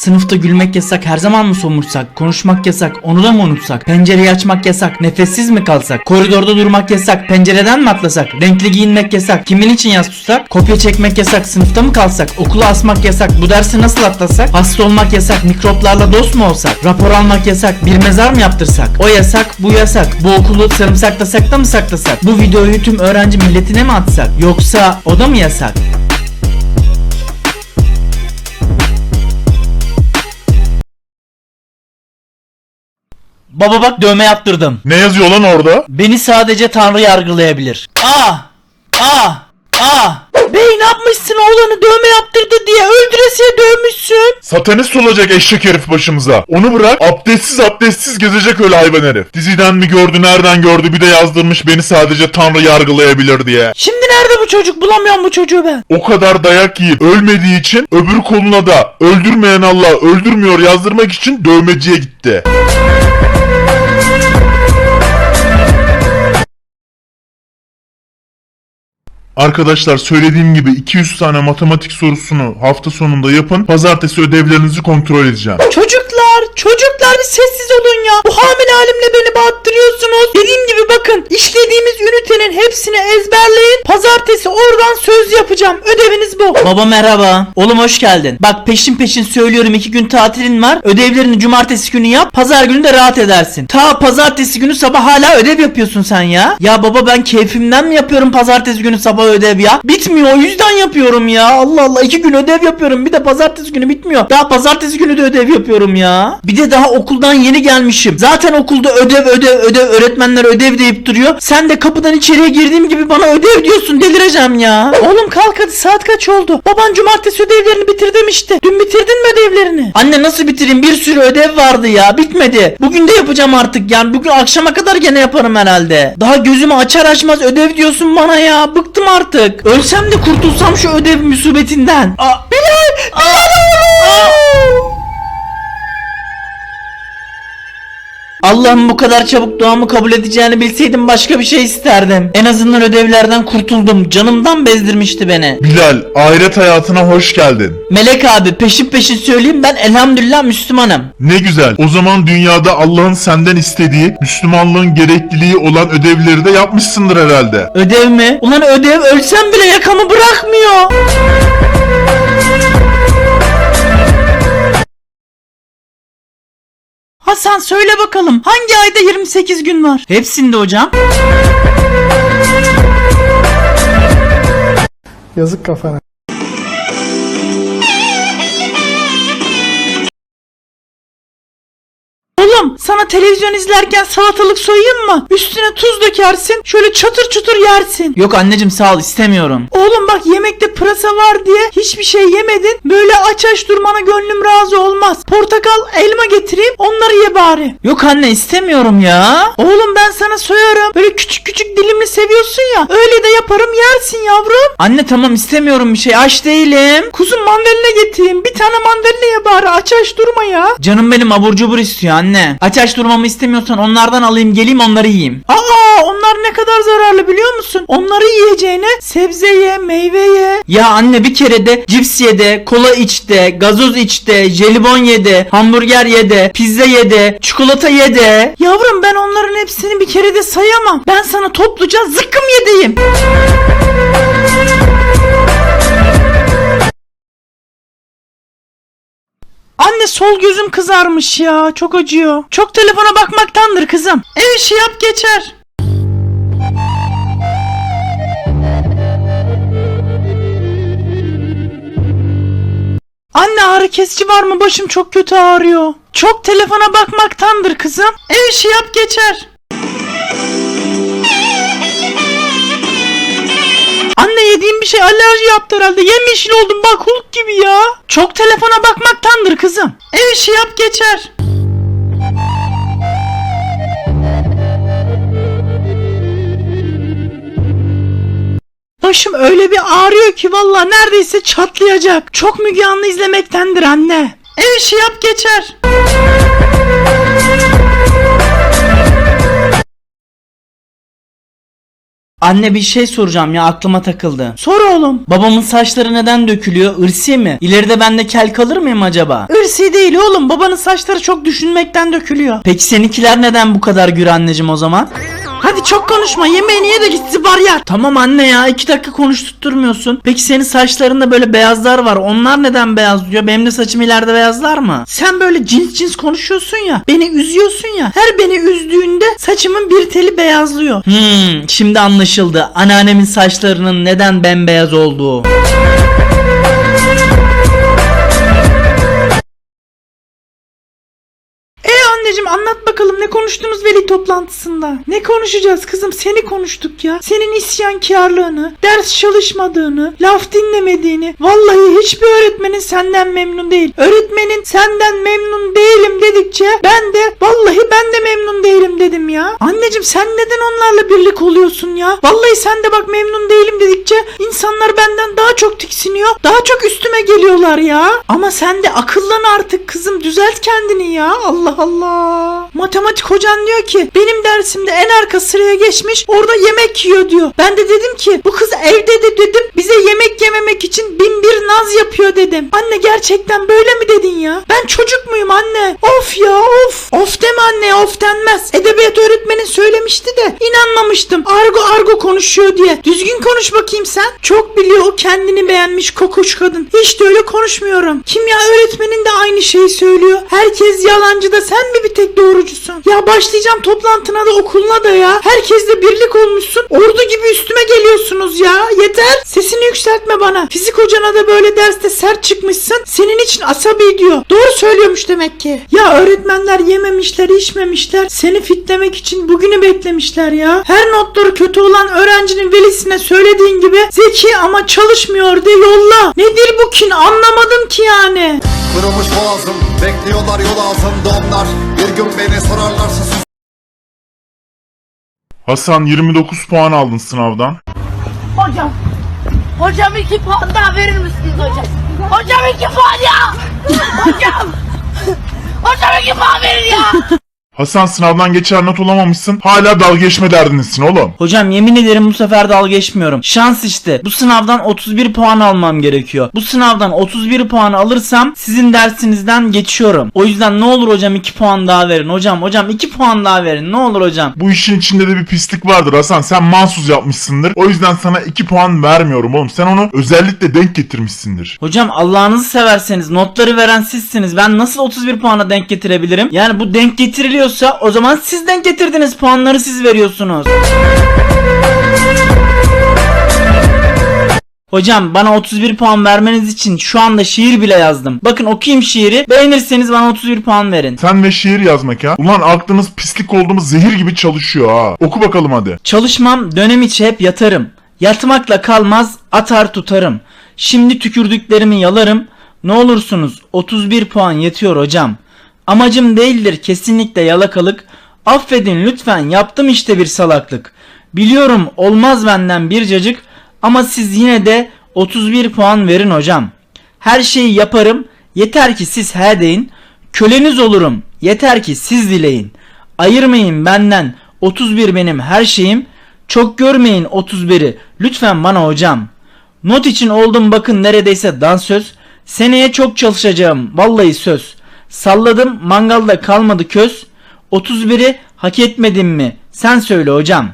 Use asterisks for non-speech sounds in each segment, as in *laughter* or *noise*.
Sınıfta gülmek yasak her zaman mı somursak? Konuşmak yasak onu da mı unutsak? Pencereyi açmak yasak nefessiz mi kalsak? Koridorda durmak yasak pencereden mi atlasak? Renkli giyinmek yasak kimin için yas tutsak? Kopya çekmek yasak sınıfta mı kalsak? Okula asmak yasak bu dersi nasıl atlasak? Hasta olmak yasak mikroplarla dost mu olsak? Rapor almak yasak bir mezar mı yaptırsak? O yasak bu yasak bu okulu sarımsaklasak da mı saklasak? Bu videoyu tüm öğrenci milletine mi atsak? Yoksa o da mı yasak? Baba bak dövme yaptırdım. Ne yazıyor lan orada? Beni sadece Tanrı yargılayabilir. Ah! Ah! Ah! Bey ne yapmışsın oğlanı dövme yaptırdı diye öldüresiye dövmüşsün. Satanist olacak eşek herif başımıza. Onu bırak abdestsiz abdestsiz gezecek öyle hayvan herif. Diziden mi gördü nereden gördü bir de yazdırmış beni sadece Tanrı yargılayabilir diye. Şimdi nerede bu çocuk bulamıyorum bu çocuğu ben. O kadar dayak yiyip ölmediği için öbür koluna da öldürmeyen Allah öldürmüyor yazdırmak için dövmeciye gitti. Arkadaşlar söylediğim gibi 200 tane matematik sorusunu hafta sonunda yapın. Pazartesi ödevlerinizi kontrol edeceğim. Çocuklar, çocuklar bir sessiz olun ya. Bu hamile halimle beni bağırttırıyorsunuz. Dediğim gibi bakın işlediğimiz ünitenin hepsini ezberleyin. Pazartesi oradan söz yapacağım. Ödeviniz bu. Baba merhaba. Oğlum hoş geldin. Bak peşin peşin söylüyorum iki gün tatilin var. Ödevlerini cumartesi günü yap. Pazar günü de rahat edersin. Ta pazartesi günü sabah hala ödev yapıyorsun sen ya. Ya baba ben keyfimden mi yapıyorum pazartesi günü sabah ödev ya? Bitmiyor o yüzden yapıyorum ya. Allah Allah iki gün ödev yapıyorum. Bir de pazartesi günü bitmiyor. Daha pazartesi günü de ödev yapıyorum ya. Bir de daha okuldan yeni gelmişim. Zaten okulda ödev ödev ödev öğretmenler ödev deyip duruyor. Sen de kapıdan içeriye girdiğim gibi bana ödev diyorsun. Delireceğim ya. Oğlum kalk hadi saat kaç oldu? Baban cumartesi ödevlerini bitir demişti. Dün bitirdin mi ödevlerini? Anne nasıl bitireyim? Bir sürü ödev vardı ya. Bitmedi. Bugün de yapacağım artık yani. Bugün akşama kadar gene yaparım herhalde. Daha gözümü açar açmaz ödev diyorsun bana ya. Bıktım artık. Ölsem de kurtulsam şu ödev musibetinden. Aa, Allah'ım bu kadar çabuk duamı kabul edeceğini bilseydim başka bir şey isterdim. En azından ödevlerden kurtuldum. Canımdan bezdirmişti beni. Bilal, ahiret hayatına hoş geldin. Melek abi peşin peşin söyleyeyim ben elhamdülillah Müslümanım. Ne güzel. O zaman dünyada Allah'ın senden istediği, Müslümanlığın gerekliliği olan ödevleri de yapmışsındır herhalde. Ödev mi? Ulan ödev ölsem bile yakamı bırakmıyor. Hasan söyle bakalım hangi ayda 28 gün var? Hepsinde hocam. Yazık kafana. Sana televizyon izlerken salatalık soyayım mı? Üstüne tuz dökersin şöyle çatır çutur yersin. Yok anneciğim sağ ol istemiyorum. Oğlum bak yemekte pırasa var diye hiçbir şey yemedin. Böyle aç aç durmana gönlüm razı olmaz. Portakal elma getireyim onları ye bari. Yok anne istemiyorum ya. Oğlum ben sana soyarım. Böyle küçük küçük dilimli seviyorsun ya. Öyle de yaparım yersin yavrum. Anne tamam istemiyorum bir şey aç değilim. Kuzum mandalina getireyim. Bir tane mandalina ye bari aç aç durma ya. Canım benim abur cubur istiyor anne. Aç aç durmamı istemiyorsan onlardan alayım geleyim onları yiyeyim. Aa onlar ne kadar zararlı biliyor musun? Onları yiyeceğine sebze ye, meyve ye. Ya anne bir kere de cips ye de, kola iç de, gazoz iç de, jelibon ye de, hamburger ye de, pizza ye de, çikolata ye de. Yavrum ben onların hepsini bir kere de sayamam. Ben sana topluca zıkkım yedeyim. Sol gözüm kızarmış ya. Çok acıyor. Çok telefona bakmaktandır kızım. Ev işi yap geçer. Anne ağrı kesici var mı? Başım çok kötü ağrıyor. Çok telefona bakmaktandır kızım. Ev işi yap geçer. Yediğim bir şey alerji yaptı herhalde. Yemyeşil oldum bak Hulk gibi ya. Çok telefona bakmaktandır kızım. Ev işi yap geçer. Başım öyle bir ağrıyor ki valla neredeyse çatlayacak. Çok Müge Anlı izlemektendir anne. Ev işi yap geçer. Anne bir şey soracağım ya aklıma takıldı. Sor oğlum. Babamın saçları neden dökülüyor? Irsi mi? İleride ben de kel kalır mıyım acaba? Irsi değil oğlum. Babanın saçları çok düşünmekten dökülüyor. Peki seninkiler neden bu kadar gür anneciğim o zaman? Hadi çok konuşma. Yemeğini ye de git var. Tamam anne ya iki dakika konuşturtmuyorsun. Peki senin saçlarında böyle beyazlar var. Onlar neden beyaz diyor? Benim de saçım ileride beyazlar mı? Sen böyle cins cins konuşuyorsun ya. Beni üzüyorsun ya. Her beni üzdüğünde saçımın bir teli beyazlıyor. Hmm, şimdi anlaşıldı. Anneannemin saçlarının neden bembeyaz olduğu. Anneciğim anlat bakalım ne konuştunuz veli toplantısında? Ne konuşacağız kızım seni konuştuk ya. Senin isyankarlığını, ders çalışmadığını, laf dinlemediğini. Vallahi hiçbir öğretmenin senden memnun değil. Öğretmenin senden memnun değilim dedikçe ben de vallahi ben de memnun değilim dedim ya. Anneciğim sen neden onlarla birlik oluyorsun ya? Vallahi sen de bak memnun değilim dedikçe insanlar benden daha çok tiksiniyor. Daha çok üstüme geliyorlar ya. Ama sen de akıllan artık kızım düzelt kendini ya. Allah Allah. Matematik hocan diyor ki benim dersimde en arka sıraya geçmiş orada yemek yiyor diyor. Ben de dedim ki bu kız evde de dedim bize yemek yememek için bin bir naz yapıyor dedim. Anne gerçekten böyle mi dedin ya? Ben çocuk muyum anne? Of ya of. Of deme anne of denmez. Edebiyat öğretmenin söylemişti de inanmamıştım. Argo argo konuşuyor diye. Düzgün konuş bakayım sen. Çok biliyor o kendini beğenmiş kokuş kadın. Hiç de öyle konuşmuyorum. Kimya öğretmenin de aynı şeyi söylüyor. Herkes yalancı da sen mi bir tek doğrucusun? Ya başlayacağım toplantına da okuluna da ya. Herkesle birlik olmuşsun. Ordu gibi üstüme geliyorsunuz ya. Yeter. Sesini yükseltme bana. Fizik hocana da böyle derste sert çıkmışsın. Senin için asabi diyor. Doğru söylüyormuş demek ki. Ya öğretmenler yememişler, içmemişler. Seni fitlemek için bugünü beklemişler ya. Her notları kötü olan öğrencinin velisine söylediğin gibi zeki ama çalışmıyor de yolla. Nedir bu kin anlamadım ki yani. Kırılmış boğazım Bekliyorlar yol ağzımda onlar Bir gün beni sorarlarsa sus Hasan 29 puan aldın sınavdan. Hocam. Hocam iki puan daha verir misiniz hocam? Hocam iki puan ya. Hocam. Hocam iki puan verin ya. Hasan sınavdan geçer not olamamışsın. Hala dalga geçme derdindesin oğlum. Hocam yemin ederim bu sefer dalga geçmiyorum. Şans işte. Bu sınavdan 31 puan almam gerekiyor. Bu sınavdan 31 puan alırsam sizin dersinizden geçiyorum. O yüzden ne olur hocam 2 puan daha verin. Hocam hocam 2 puan daha verin. Ne olur hocam. Bu işin içinde de bir pislik vardır Hasan. Sen mahsus yapmışsındır. O yüzden sana 2 puan vermiyorum oğlum. Sen onu özellikle denk getirmişsindir. Hocam Allah'ınızı severseniz notları veren sizsiniz. Ben nasıl 31 puana denk getirebilirim? Yani bu denk getiriliyorsa o zaman siz denk getirdiniz. Puanları siz veriyorsunuz. Hocam bana 31 puan vermeniz için şu anda şiir bile yazdım. Bakın okuyayım şiiri. Beğenirseniz bana 31 puan verin. Sen ve şiir yazmak ha. Ulan aklınız pislik olduğumuz zehir gibi çalışıyor ha. Oku bakalım hadi. Çalışmam dönem içi hep yatarım. Yatmakla kalmaz atar tutarım. Şimdi tükürdüklerimi yalarım. Ne olursunuz 31 puan yetiyor hocam. Amacım değildir kesinlikle yalakalık. Affedin lütfen yaptım işte bir salaklık. Biliyorum olmaz benden bir cacık ama siz yine de 31 puan verin hocam. Her şeyi yaparım yeter ki siz he deyin. Köleniz olurum yeter ki siz dileyin. Ayırmayın benden 31 benim her şeyim. Çok görmeyin 31'i lütfen bana hocam. Not için oldum bakın neredeyse dansöz. Seneye çok çalışacağım vallahi söz. Salladım mangalda kalmadı köz. 31'i hak etmedim mi? Sen söyle hocam.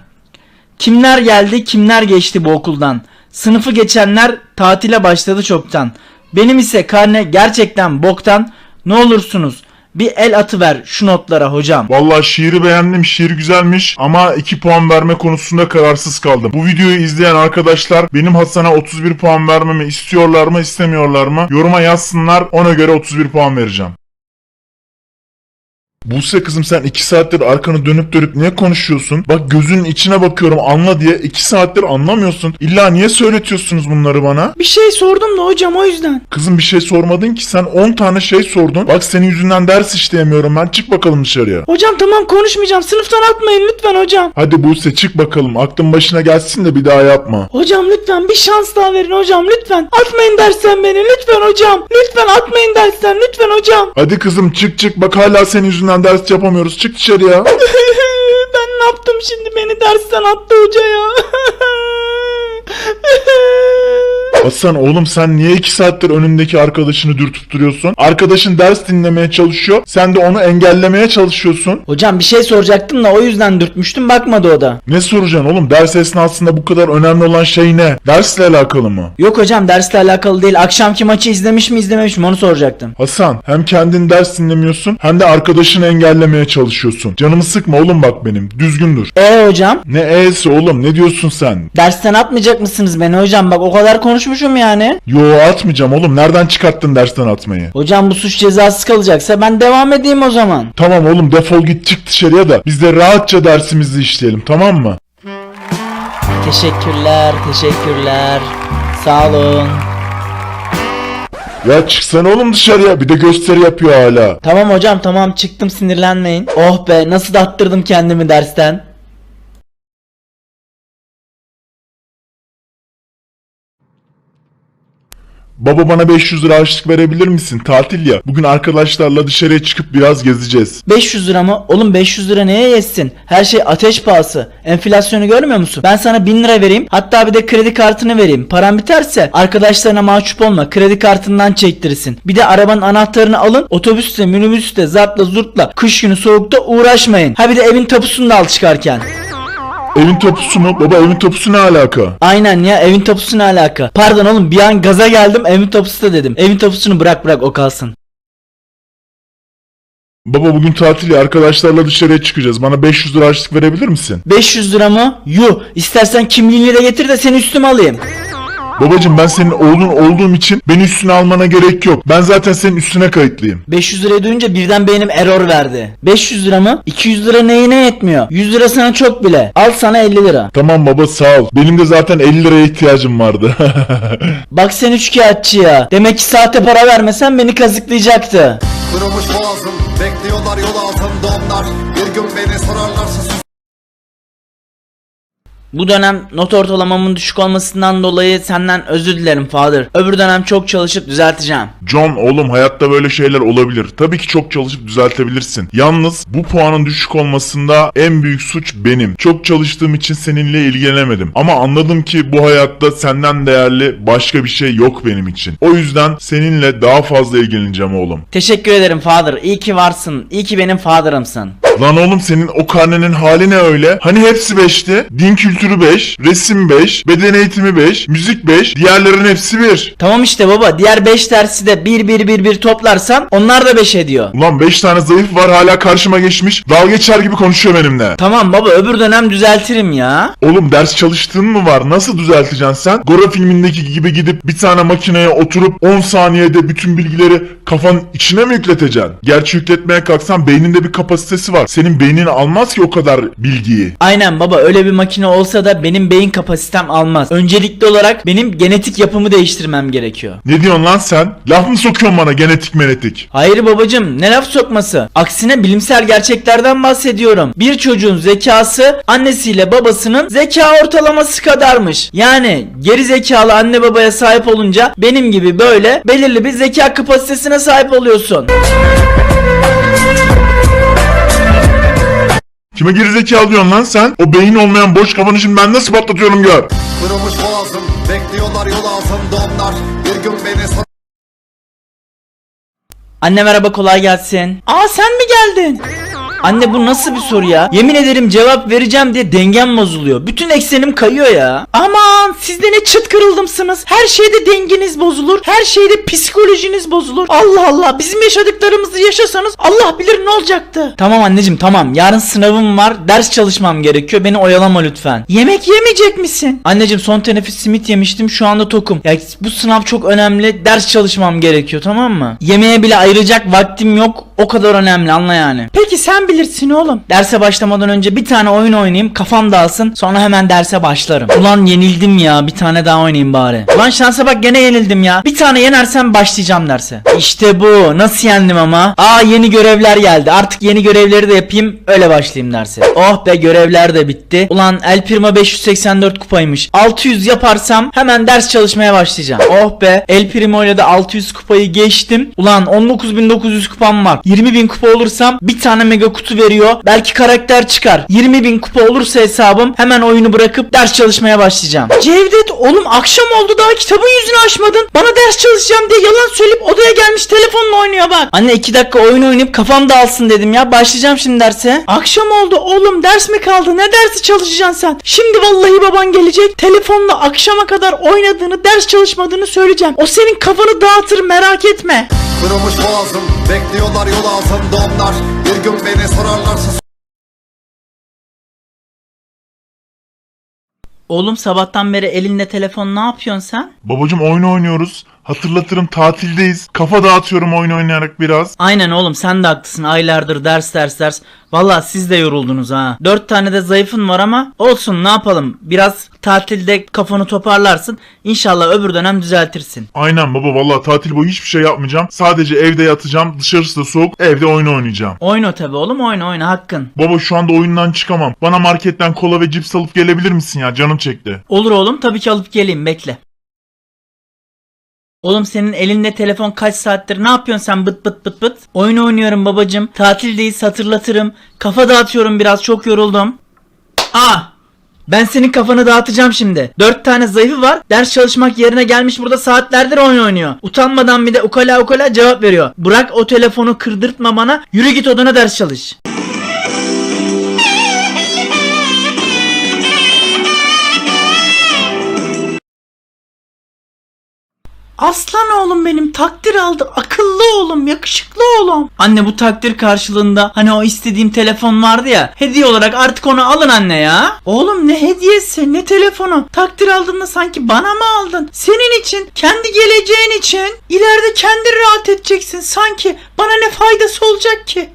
Kimler geldi kimler geçti bu okuldan. Sınıfı geçenler tatile başladı çoktan. Benim ise karne gerçekten boktan. Ne olursunuz bir el atıver şu notlara hocam. Vallahi şiiri beğendim. Şiir güzelmiş ama 2 puan verme konusunda kararsız kaldım. Bu videoyu izleyen arkadaşlar benim Hasan'a 31 puan vermemi istiyorlar mı istemiyorlar mı? Yoruma yazsınlar. Ona göre 31 puan vereceğim. Buse kızım sen 2 saattir arkanı dönüp dönüp niye konuşuyorsun? Bak gözünün içine bakıyorum anla diye 2 saattir anlamıyorsun. İlla niye söyletiyorsunuz bunları bana? Bir şey sordum da hocam o yüzden. Kızım bir şey sormadın ki sen 10 tane şey sordun. Bak senin yüzünden ders işleyemiyorum ben. Çık bakalım dışarıya. Hocam tamam konuşmayacağım. Sınıftan atmayın lütfen hocam. Hadi Buse çık bakalım. Aklın başına gelsin de bir daha yapma. Hocam lütfen bir şans daha verin hocam lütfen. Atmayın dersten beni lütfen hocam. Lütfen atmayın dersten lütfen hocam. Hadi kızım çık çık. Bak hala senin yüzünden ders yapamıyoruz. Çık dışarıya. *laughs* ben ne yaptım şimdi beni dersten attı hoca ya. *laughs* Hasan oğlum sen niye iki saattir önündeki arkadaşını dürtüp duruyorsun? Arkadaşın ders dinlemeye çalışıyor. Sen de onu engellemeye çalışıyorsun. Hocam bir şey soracaktım da o yüzden dürtmüştüm bakmadı o da. Ne soracaksın oğlum? Ders esnasında bu kadar önemli olan şey ne? Dersle alakalı mı? Yok hocam dersle alakalı değil. Akşamki maçı izlemiş mi izlememiş mi onu soracaktım. Hasan hem kendin ders dinlemiyorsun hem de arkadaşını engellemeye çalışıyorsun. Canımı sıkma oğlum bak benim. Düzgün dur. E hocam? Ne e'si oğlum ne diyorsun sen? Dersten atmayacak mısınız beni hocam? Bak o kadar konuşmuşum yani. Yo atmayacağım oğlum. Nereden çıkarttın dersten atmayı? Hocam bu suç cezası kalacaksa ben devam edeyim o zaman. Tamam oğlum defol git çık dışarıya da biz de rahatça dersimizi işleyelim tamam mı? Teşekkürler, teşekkürler. Sağ olun. Ya çıksana oğlum dışarıya bir de gösteri yapıyor hala. Tamam hocam tamam çıktım sinirlenmeyin. Oh be nasıl da attırdım kendimi dersten. Baba bana 500 lira harçlık verebilir misin? Tatil ya. Bugün arkadaşlarla dışarıya çıkıp biraz gezeceğiz. 500 lira mı? Oğlum 500 lira neye yetsin? Her şey ateş pahası. Enflasyonu görmüyor musun? Ben sana 1000 lira vereyim. Hatta bir de kredi kartını vereyim. Paran biterse arkadaşlarına mahcup olma. Kredi kartından çektirirsin. Bir de arabanın anahtarını alın. Otobüste, minibüste, zartla zurtla kış günü soğukta uğraşmayın. Ha bir de evin tapusunu da al çıkarken. Evin tapusu mu? Baba evin tapusu ne alaka? Aynen ya evin tapusu ne alaka? Pardon oğlum bir an gaza geldim evin tapusu da dedim. Evin tapusunu bırak bırak o kalsın. Baba bugün tatil ya arkadaşlarla dışarıya çıkacağız. Bana 500 lira harçlık verebilir misin? 500 lira mı? Yuh istersen kimliğini de getir de seni üstüme alayım. Babacım ben senin oğlun olduğum için beni üstüne almana gerek yok. Ben zaten senin üstüne kayıtlıyım. 500 lirayı duyunca birden beynim error verdi. 500 lira mı? 200 lira neyine yetmiyor? 100 lira sana çok bile. Al sana 50 lira. Tamam baba sağ ol. Benim de zaten 50 liraya ihtiyacım vardı. *laughs* Bak sen üçkağıtçı ya. Demek ki sahte para vermesen beni kazıklayacaktı. Kırılmış boğazım Bekliyorlar yol altında onlar Bir gün beni sorarlarsa sus Bu dönem not ortalamamın düşük olmasından dolayı senden özür dilerim Father. Öbür dönem çok çalışıp düzelteceğim. John oğlum hayatta böyle şeyler olabilir. Tabii ki çok çalışıp düzeltebilirsin. Yalnız bu puanın düşük olmasında en büyük suç benim. Çok çalıştığım için seninle ilgilenemedim. Ama anladım ki bu hayatta senden değerli başka bir şey yok benim için. O yüzden seninle daha fazla ilgileneceğim oğlum. Teşekkür ederim Father. İyi ki varsın. İyi ki benim Father'ımsın. Lan oğlum senin o karnenin hali ne öyle? Hani hepsi 5'ti? Din kültürü 5, resim 5, beden eğitimi 5, müzik 5, diğerlerin hepsi 1. Tamam işte baba. Diğer 5 dersi de 1 1 1 1 toplarsan onlar da 5 ediyor. Ulan 5 tane zayıf var hala karşıma geçmiş. Dalga geçer gibi konuşuyor benimle. Tamam baba öbür dönem düzeltirim ya. Oğlum ders çalıştığın mı var? Nasıl düzelteceksin sen? Gora filmindeki gibi gidip bir tane makineye oturup 10 saniyede bütün bilgileri kafan içine mi yükleteceksin? Gerçi yükletmeye kalksan beyninde bir kapasitesi var. Senin beynin almaz ki o kadar bilgiyi. Aynen baba öyle bir makine olsa da benim beyin kapasitem almaz. Öncelikli olarak benim genetik yapımı değiştirmem gerekiyor. Ne diyorsun lan sen? Laf mı sokuyorsun bana genetik menetik? Hayır babacım ne laf sokması. Aksine bilimsel gerçeklerden bahsediyorum. Bir çocuğun zekası annesiyle babasının zeka ortalaması kadarmış. Yani geri zekalı anne babaya sahip olunca benim gibi böyle belirli bir zeka kapasitesine sahip oluyorsun. Kime gerizekalı diyorsun lan sen? O beyin olmayan boş kafanı şimdi ben nasıl patlatıyorum gör. Kırılmış boğazım Bekliyorlar yol altında onlar Bir gün beni sor Anne merhaba kolay gelsin. Aa sen mi geldin? Anne bu nasıl bir soru ya? Yemin ederim cevap vereceğim diye dengem bozuluyor. Bütün eksenim kayıyor ya. Aman siz de ne çıt kırıldımsınız. Her şeyde dengeniz bozulur. Her şeyde psikolojiniz bozulur. Allah Allah bizim yaşadıklarımızı yaşasanız Allah bilir ne olacaktı. Tamam anneciğim tamam. Yarın sınavım var. Ders çalışmam gerekiyor. Beni oyalama lütfen. Yemek yemeyecek misin? Anneciğim son teneffüs simit yemiştim. Şu anda tokum. Ya bu sınav çok önemli. Ders çalışmam gerekiyor tamam mı? Yemeğe bile ayıracak vaktim yok. O kadar önemli anla yani. Peki sen bilirsin oğlum. Derse başlamadan önce bir tane oyun oynayayım. Kafam dağılsın. Sonra hemen derse başlarım. Ulan yenildim ya. Bir tane daha oynayayım bari. Ulan şansa bak gene yenildim ya. Bir tane yenersem başlayacağım derse. İşte bu. Nasıl yendim ama? Aa yeni görevler geldi. Artık yeni görevleri de yapayım. Öyle başlayayım derse. Oh be görevler de bitti. Ulan El Primo 584 kupaymış. 600 yaparsam hemen ders çalışmaya başlayacağım. Oh be El Primo ile de 600 kupayı geçtim. Ulan 19900 kupam var. 20 bin kupa olursam bir tane mega kutu veriyor. Belki karakter çıkar. 20 bin kupa olursa hesabım hemen oyunu bırakıp ders çalışmaya başlayacağım. Cevdet oğlum akşam oldu daha kitabın yüzünü açmadın. Bana ders çalışacağım diye yalan söyleyip odaya gelmiş telefonla oynuyor bak. Anne 2 dakika oyun oynayıp kafam dağılsın dedim ya. Başlayacağım şimdi derse. Akşam oldu oğlum ders mi kaldı ne dersi çalışacaksın sen? Şimdi vallahi baban gelecek telefonla akşama kadar oynadığını ders çalışmadığını söyleyeceğim. O senin kafanı dağıtır merak etme. Kırılmış boğazım Bekliyorlar yol altında onlar Bir gün beni sorarlarsa Oğlum sabahtan beri elinde telefon ne yapıyorsun sen? Babacım oyun oynuyoruz. Hatırlatırım tatildeyiz. Kafa dağıtıyorum oyun oynayarak biraz. Aynen oğlum sen de haklısın. Aylardır ders ders ders. Valla siz de yoruldunuz ha. Dört tane de zayıfın var ama olsun ne yapalım. Biraz tatilde kafanı toparlarsın. İnşallah öbür dönem düzeltirsin. Aynen baba vallahi tatil boyu hiçbir şey yapmayacağım. Sadece evde yatacağım. Dışarısı da soğuk. Evde oyun oynayacağım. Oyna tabi oğlum oyna oyna hakkın. Baba şu anda oyundan çıkamam. Bana marketten kola ve cips alıp gelebilir misin ya? Canım çekti. Olur oğlum tabii ki alıp geleyim bekle. Oğlum senin elinde telefon kaç saattir ne yapıyorsun sen bıt bıt bıt bıt? Oyun oynuyorum babacım. Tatildeyiz hatırlatırım. Kafa dağıtıyorum biraz çok yoruldum. Aa! Ben senin kafanı dağıtacağım şimdi. Dört tane zayıfı var. Ders çalışmak yerine gelmiş burada saatlerdir oyun oynuyor. Utanmadan bir de ukala ukala cevap veriyor. Bırak o telefonu kırdırtma bana. Yürü git odana ders çalış. Aslan oğlum benim takdir aldı. Akıllı oğlum, yakışıklı oğlum. Anne bu takdir karşılığında hani o istediğim telefon vardı ya. Hediye olarak artık onu alın anne ya. Oğlum ne hediyesi, ne telefonu. Takdir aldığında sanki bana mı aldın? Senin için, kendi geleceğin için. ileride kendin rahat edeceksin sanki. Bana ne faydası olacak ki?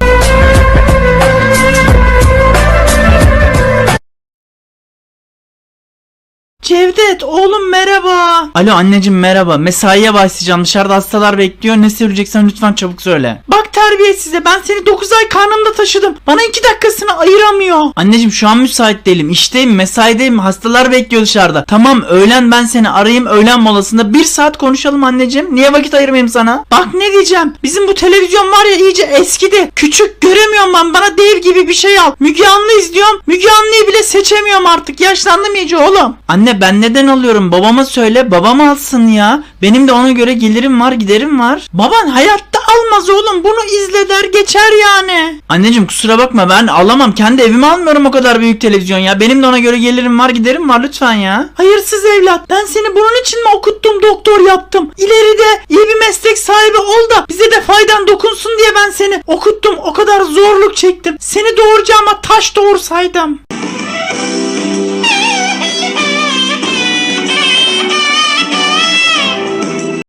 Cevdet oğlum merhaba. Alo anneciğim merhaba. Mesaiye başlayacağım. Dışarıda hastalar bekliyor. Ne söyleyeceksen lütfen çabuk söyle. Bak terbiyesize ben seni 9 ay karnımda taşıdım. Bana 2 dakikasını ayıramıyor. Anneciğim şu an müsait değilim. İşteyim, mesaideyim. Hastalar bekliyor dışarıda. Tamam öğlen ben seni arayayım. Öğlen molasında bir saat konuşalım anneciğim. Niye vakit ayırmayayım sana? Bak ne diyeceğim. Bizim bu televizyon var ya iyice eskidi. Küçük göremiyorum ben. Bana dev gibi bir şey al. Müge Anlı izliyorum. Müge Anlı'yı bile seçemiyorum artık. Yaşlandım iyice oğlum. Anne ben neden alıyorum? Babama söyle. Babam alsın ya. Benim de ona göre gelirim var, giderim var. Baban hayatta almaz oğlum. Bunu izle der geçer yani. Anneciğim kusura bakma ben alamam. Kendi evime almıyorum o kadar büyük televizyon ya. Benim de ona göre gelirim var, giderim var lütfen ya. Hayırsız evlat. Ben seni bunun için mi okuttum doktor yaptım? İleride iyi bir meslek sahibi ol da bize de faydan dokunsun diye ben seni okuttum. O kadar zorluk çektim. Seni doğuracağıma taş doğursaydım.